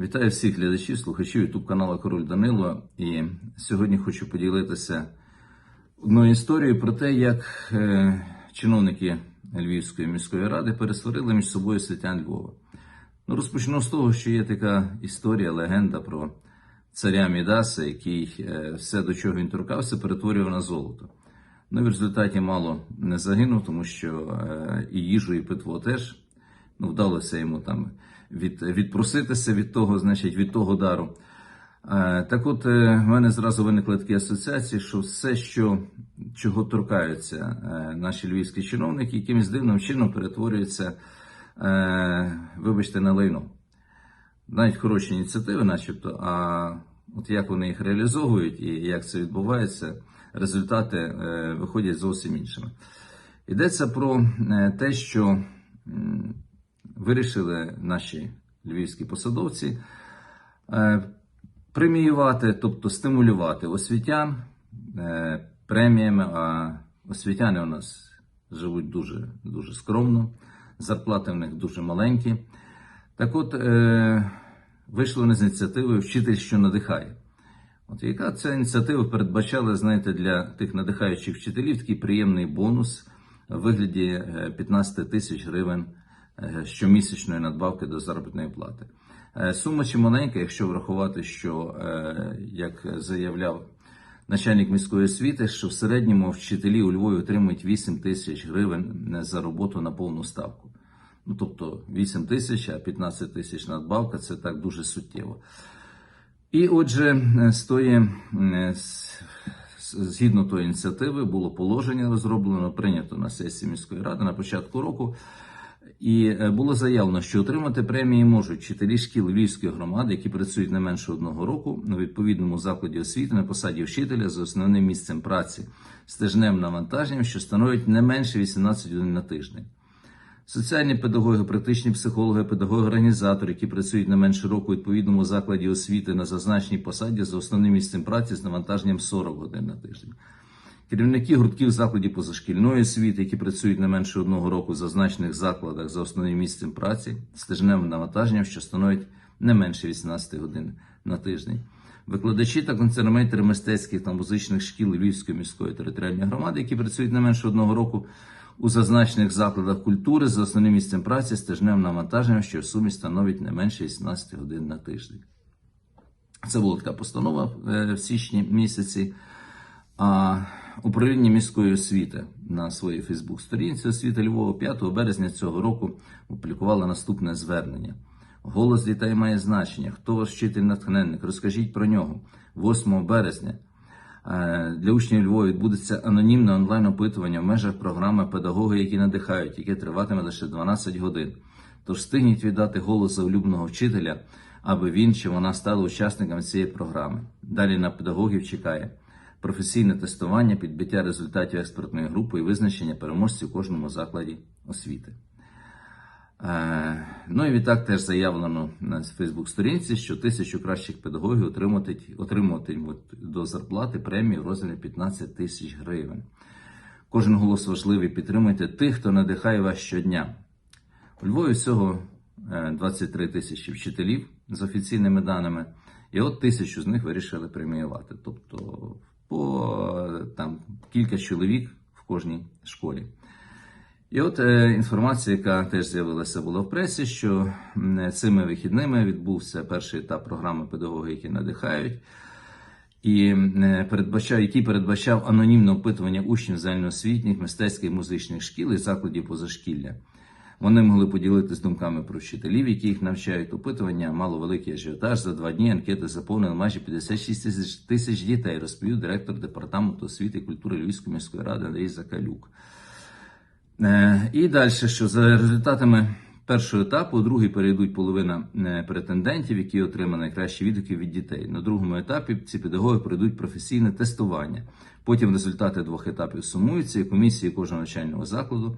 Вітаю всіх глядачів, слухачів ютуб каналу Король Данило. І сьогодні хочу поділитися одною історією про те, як е, чиновники Львівської міської ради пересварили між собою святян Львова. Ну, розпочну з того, що є така історія, легенда про царя Мідаса, який е, все, до чого він торкався, перетворював на золото. Ну, в результаті мало не загинув, тому що е, і їжу, і питво теж ну, вдалося йому там від, відпроситися від того, значить, від того дару. Е, Так от, е, в мене зразу виникли такі асоціації, що все, що, чого торкаються е, наші львівські чиновники, якимось дивним чином перетворюється, вибачте, на лайно. Навіть хороші ініціативи, начебто, а от як вони їх реалізовують і як це відбувається, результати виходять зовсім іншими. Йдеться про те, що вирішили наші львівські посадовці е, преміювати, тобто стимулювати освітян е, преміями, а освітяни у нас живуть дуже, дуже скромно, зарплати в них дуже маленькі. Так от, е, вийшли з ініціативою Вчитель, що надихає. От яка ця ініціатива передбачала, знаєте, для тих надихаючих вчителів такий приємний бонус в вигляді е, 15 тисяч гривень щомісячної надбавки до заробітної плати. Е, Сума чи маленька, якщо врахувати, що, е, як заявляв начальник міської освіти, що в середньому вчителі у Львові отримують 8 тисяч гривень е, за роботу на повну ставку. Ну, тобто 8 тисяч, а 15 тисяч надбавка це так дуже суттєво. І отже, е, з тої, е, згідно тої ініціативи, було положення розроблено, прийнято на сесії міської ради на початку року. І е, було заявлено, що отримати премії можуть вчителі шкіл Львівської громади, які працюють не менше одного року на відповідному закладі освіти на посаді вчителя за основним місцем праці з тижневим навантаженням, що становить не менше 18 годин на тиждень. Соціальні педагоги, практичні психологи, педагоги-організатори, які працюють не менше року у відповідному закладі освіти на зазначеній посаді за основним місцем праці з навантаженням 40 годин на тиждень. Керівники гуртків закладів позашкільної освіти, які працюють не менше одного року в зазначених закладах за основним місцем праці з тижневим навантаженням, що становить не менше 18 годин на тиждень. Викладачі та концертмейстери мистецьких та музичних шкіл Львівської міської територіальної громади, які працюють не менше одного року у зазначених закладах культури за основним місцем праці з тижневим навантаженням, що в сумі становить не менше 18 годин на тиждень. Це була така постанова е, в січні місяці. А управління міської освіти на своїй Фейсбук-сторінці освіти Львова 5 березня цього року опублікувало наступне звернення. Голос дітей має значення. Хто ваш вчитель натхненник? Розкажіть про нього. 8 березня е, для учнів Львова відбудеться анонімне онлайн опитування в межах програми Педагоги, які надихають, яке триватиме лише 12 годин. Тож встигніть віддати голос за улюбленого вчителя, аби він чи вона стали учасниками цієї програми. Далі на педагогів чекає професійне тестування, підбиття результатів експертної групи і визначення переможців у кожному закладі освіти. Е, Ну і відтак теж заявлено на Фейсбук-сторінці, що тисячу кращих педагогів отримуватимуть до зарплати премію в розмірі 15 тисяч гривень. Кожен голос важливий. Підтримуйте тих, хто надихає вас щодня. У Львові всього е, 23 тисячі вчителів з офіційними даними, і от тисячу з них вирішили преміювати. Тобто по там кілька чоловік в кожній школі. І от е, інформація, яка теж з'явилася була в пресі, що цими вихідними відбувся перший етап програми педагоги, які надихають, і е, передбачав, який передбачав анонімне опитування учнів загальноосвітніх, мистецьких музичних шкіл і закладів позашкілля. Вони могли поділитися думками про вчителів, які їх навчають. Опитування мало великий ажіотаж. За два дні анкети заповнили майже 56 тисяч, тисяч дітей, розповів директор департаменту освіти і культури Львівської міської ради Андрій Закалюк. Е, І далі, що за результатами першого етапу, у другий перейдуть половина е, претендентів, які отримали найкращі відгуки від дітей. На другому етапі ці педагоги пройдуть професійне тестування. Потім результати двох етапів сумуються, і комісії кожного навчального закладу,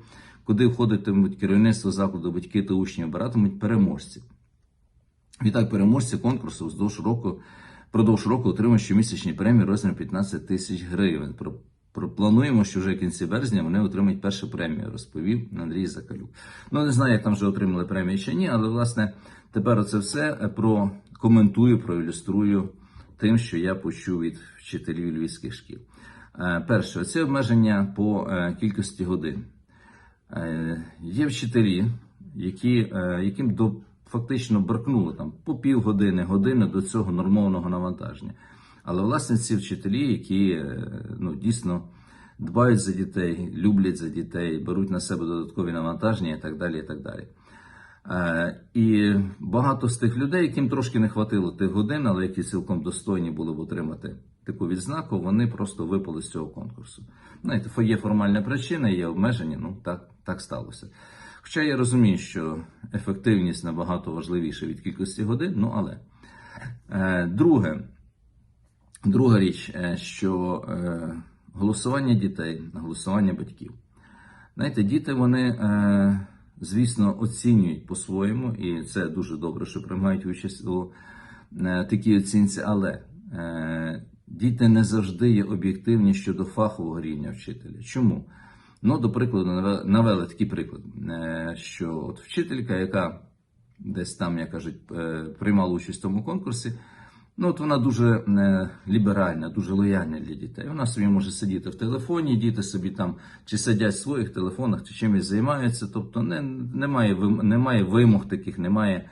куди входитимуть керівництво закладу, батьки та учні, обиратимуть переможців. Відтак, переможці конкурсу вздовж року, впродовж року отримують щомісячні премії розміром 15 тисяч гривень. Плануємо, що вже в кінці березня вони отримають першу премію, розповів Андрій Закалюк. Ну, не знаю, як там вже отримали премію чи ні, але власне тепер оце все про коментую, проілюструю тим, що я почув від вчителів львівських шкіл. Е, Перше, це обмеження по е, кількості годин. Е, Є вчителі, які, е, яким до фактично бракнуло там по півгодини, години до цього нормованого навантаження. Але власне ці вчителі, які е, ну, дійсно дбають за дітей, люблять за дітей, беруть на себе додаткові навантаження і так далі. І так далі. Е, І багато з тих людей, яким трошки не хватило тих годин, але які цілком достойні були б отримати таку відзнаку, вони просто випали з цього конкурсу. Знаєте, є формальна причина, є обмеження, ну так, так сталося. Хоча я розумію, що ефективність набагато важливіша від кількості годин, ну але. Е, Друге, друга річ, е, що голосування дітей, голосування батьків. Знаєте, діти вони, звісно, оцінюють по-своєму, і це дуже добре, що приймають участь у е, такій оцінці, але е, діти не завжди є об'єктивні щодо фахового рівня вчителя. Чому? Ну, до прикладу, навели такий приклад, е, що от вчителька, яка десь там, як кажуть, приймала участь в тому конкурсі, Ну, от вона дуже е, ліберальна, дуже лояльна для дітей. Вона собі може сидіти в телефоні, діти собі там чи сидять в своїх телефонах, чи чимось займаються. Тобто не, немає, немає вимог таких, немає,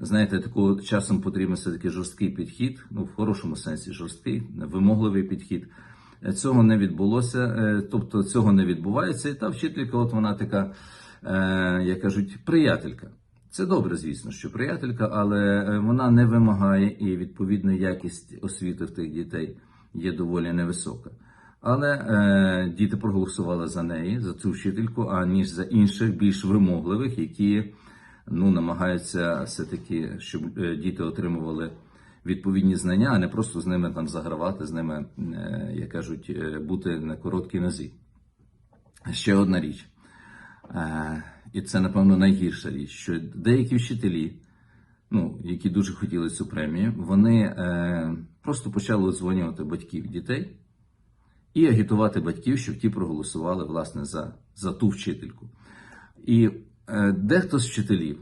знаєте, такого часом потрібен все-таки жорсткий підхід, ну, в хорошому сенсі жорсткий, вимогливий підхід. Е, Цього не відбулося, е, тобто цього не відбувається. І та вчителька, от вона така, як кажуть, приятелька. Це добре, звісно, що приятелька, але е, вона не вимагає і відповідно якість освіти в тих дітей є доволі невисока. Але е, діти проголосували за неї, за цю вчительку, аніж за інших більш вимогливих, які ну, намагаються все-таки, щоб е, діти отримували відповідні знання, а не просто з ними там загравати, з ними, е, як кажуть, е, бути на короткій нозі. Ще одна річ. Е, І це, напевно, найгірша річ, що деякі вчителі, ну, які дуже хотіли цю премію, вони е, просто почали дзвонювати батьків дітей і агітувати батьків, щоб ті проголосували власне за, за ту вчительку. І е, дехто з вчителів,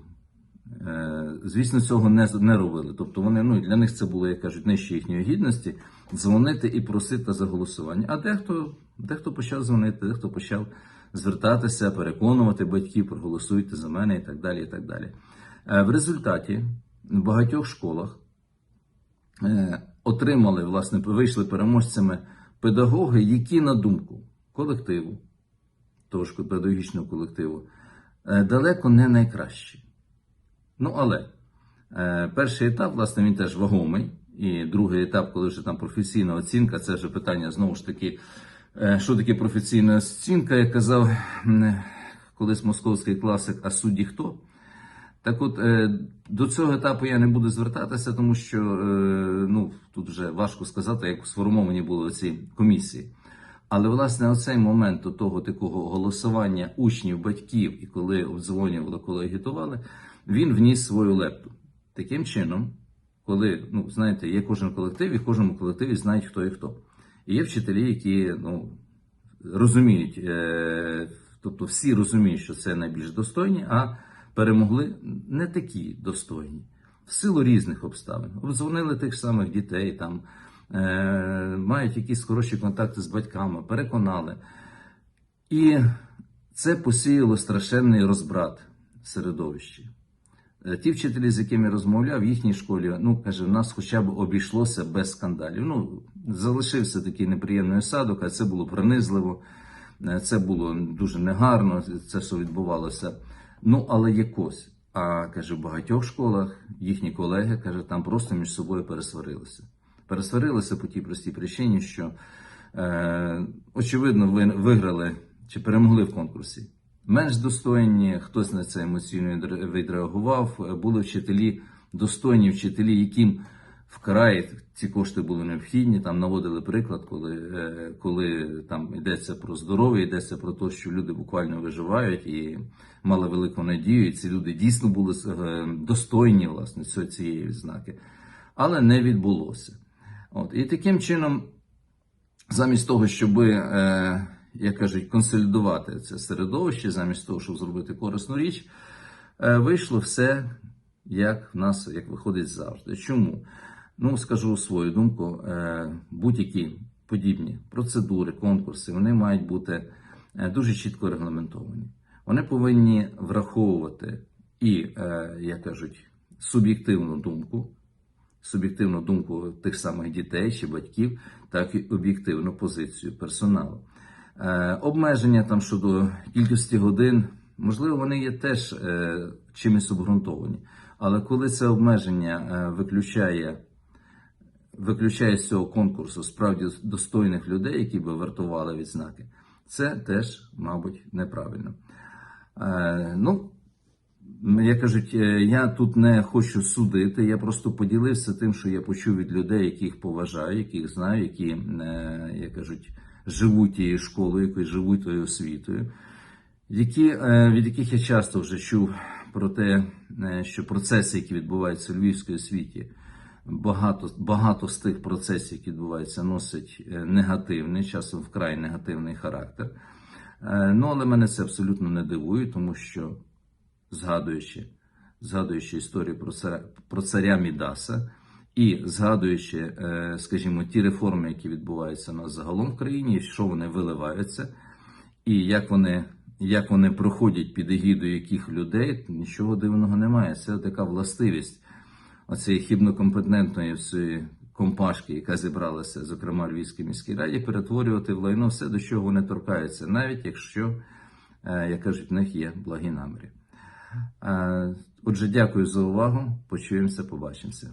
е, звісно, цього не, не робили. Тобто вони ну, для них це було, як кажуть, нижче їхньої гідності дзвонити і просити за голосування. А дехто, дехто почав дзвонити, дехто почав звертатися, переконувати батьків, проголосуйте за мене і так далі. І так далі. Е, В результаті в багатьох школах е, отримали, власне, вийшли переможцями педагоги, які, на думку колективу, того ж педагогічного колективу, е, далеко не найкращі. Ну, але перший етап, власне, він теж вагомий. І другий етап, коли вже там професійна оцінка, це вже питання знову ж таки, що таке професійна оцінка, як казав колись московський класик, а судді хто? Так от, е, до цього етапу я не буду звертатися, тому що е, ну, тут вже важко сказати, як сформовані були ці комісії. Але власне оцей момент до того такого голосування учнів, батьків, і коли обдзвонювали, коли агітували, він вніс свою лепту. Таким чином, коли ну знаєте, є кожен колектив, і в кожному колективі знають, хто і хто. Є вчителі, які ну, розуміють, е, тобто всі розуміють, що це найбільш достойні, а перемогли не такі достойні в силу різних обставин. Обдзвонили тих самих дітей, там е, мають якісь хороші контакти з батьками, переконали. І це посіяло страшенний розбрат середовищі. Е, Ті вчителі, з якими розмовляв, в їхній школі, ну каже, в нас хоча б обійшлося без скандалів. Ну, залишився такий неприємний осадок, а це було принизливо, е, це було дуже негарно, це все відбувалося. Ну, але якось. А каже, в багатьох школах їхні колеги каже, там просто між собою пересварилися. Пересварилися по тій простій причині, що е, очевидно ви виграли чи перемогли в конкурсі. Менш достойні, хтось на це емоційно відреагував. Е, Були вчителі, достойні вчителі, яким вкрай ці кошти були необхідні. Там наводили приклад, коли, е, коли там йдеться про здоров'я, йдеться про те, що люди буквально виживають і мали велику надію. І ці люди дійсно були е, достойні власне цієї відзнаки, але не відбулося. От і таким чином замість того, щоб, е, як кажуть, консолідувати це середовище, замість того, щоб зробити корисну річ, е, вийшло все як в нас як виходить завжди. Чому? Ну, скажу свою думку, е, будь-які подібні процедури, конкурси, вони мають бути е, дуже чітко регламентовані. Вони повинні враховувати і, як кажуть, суб'єктивну думку, суб'єктивну думку тих самих дітей чи батьків, так і об'єктивну позицію персоналу. Е, обмеження там щодо кількості годин, можливо, вони є теж е, чимось обґрунтовані. Але коли це обмеження е, виключає, виключає з цього конкурсу справді достойних людей, які би вартували відзнаки, це теж, мабуть, неправильно. Ну, як кажуть, я тут не хочу судити, я просто поділився тим, що я почув від людей, яких поважаю, яких знаю, які, як кажуть, живуть тією школою, які живуть тою освітою, які, е, від яких я часто вже чув про те, е, що процеси, які відбуваються у Львівській освіті, багато, багато з тих процесів, які відбуваються, носить е, негативний, часом вкрай негативний характер. Ну, але мене це абсолютно не дивує, тому що згадуючи, згадуючи історію про царя, про царя Мідаса і згадуючи, е, скажімо, ті реформи, які відбуваються у нас загалом в країні, що вони виливаються, і як вони, як вони проходять під егідою яких людей, нічого дивного немає. Це така властивість оцієї хібнокомпетентної всієї компашки, яка зібралася, зокрема Львівській міській раді, перетворювати в лайно все, до чого вони торкаються, навіть якщо, е, як кажуть, в них є благі наміри. Е, Отже, дякую за увагу. Почуємося, побачимося.